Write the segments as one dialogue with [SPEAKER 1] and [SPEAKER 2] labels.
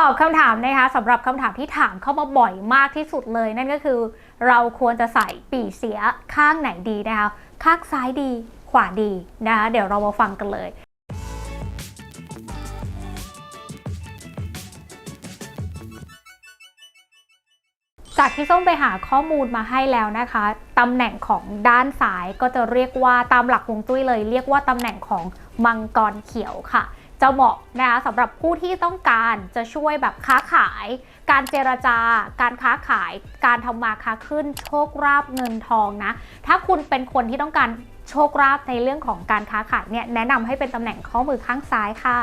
[SPEAKER 1] ตอบคำถามนะคะสำหรับคำถามที่ถามเข้ามาบ่อยมากที่สุดเลย นั่นก็คือ เราควรจะใส่ปีเสียข้างไหนดีนะคะข้างซ้ายดีขวาดีนะคะเดี๋ยวเรามาฟังกันเลยจากที่ส้มไปหาข้อมูลมาให้แล้วนะคะ ตำแหน่งของด้านซ้ายก็จะเรียกว่าตามหลักฮวงจุ้ยเลย เรียกว่าตำแหน่งของมังกรเขียวค่ะ จะเหมาะนะคะสำหรับผู้ที่ต้องการจะช่วยแบบค้าขาย การเจรจา การค้าขาย การทำมาค้าขึ้นโชคราบเงินทองนะ ถ้าคุณเป็นคนที่ต้องการโชคราบในเรื่องของการค้าขายเนี่ยแนะนำให้เป็นตำแหน่งข้อมือข้างซ้ายค่ะ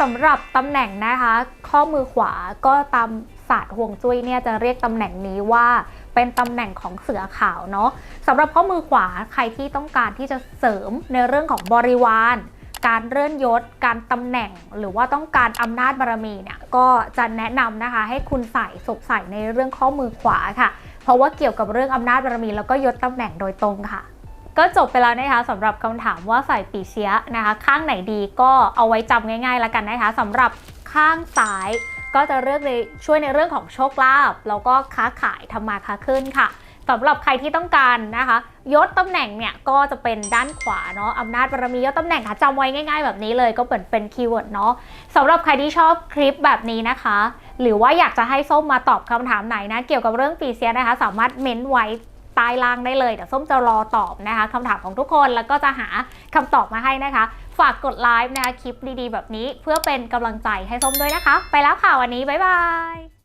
[SPEAKER 1] สำหรับตำแหน่งนะคะ ข้อมือขวาก็ตามศาสตร์ห่วงจุ้ยเนี่ยจะเรียกตำแหน่งนี้ว่าเป็นตำแหน่งของเสือขาวเนาะสำหรับข้อมือขวาใครที่ต้องการที่จะเสริมในเรื่องของบริวาร การเลื่อนยศ การตำแหน่ง หรือว่าต้องการอำนาจบารมีเนี่ยก็จะแนะนำนะคะ ให้คุณใส่สวมใส่ในเรื่องข้อมือขวาค่ะ เพราะว่าเกี่ยวกับเรื่องอำนาจบารมี แล้วก็ยศตำแหน่งโดยตรงค่ะ ก็จบไปแล้วนะคะสำหรับคำถามว่าใส่ปีเสียนะคะ ข้างไหนดีก็เอาไว้จำง่ายๆแล้วกันนะคะสำหรับข้างซ้ายก็จะเลือกในช่วยในเรื่องของโชคลาภแล้วก็ค้าขายทำมาค้าขึ้นค่ะ สำหรับใครที่ต้องการนะคะยศตำแหน่งเนี่ยก็จะเป็นด้านขวาเนาะอำนาจบารมียศตำแหน่งค่ะจำไว้ง่าย ๆ แบบนี้เลยก็เหมือนเป็นคีย์เวิร์ดเนาะสำหรับใครที่ชอบคลิปแบบนี้นะคะ หรือว่าอยากจะให้ส้มมาตอบคำถามไหนนะ เกี่ยวกับเรื่องปีเสียนะคะ สามารถเม้นไว้ใต้ล่างได้เลยเดี๋ยวส้มจะรอตอบนะคะคำถามของทุกคนแล้วก็จะหาคำตอบมาให้นะคะ ฝากกดไลค์นะคะคลิปดีๆ แบบนี้ เพื่อเป็นกำลังใจให้ส้มด้วยนะคะ ไปแล้วค่ะวันนี้บ๊ายบาย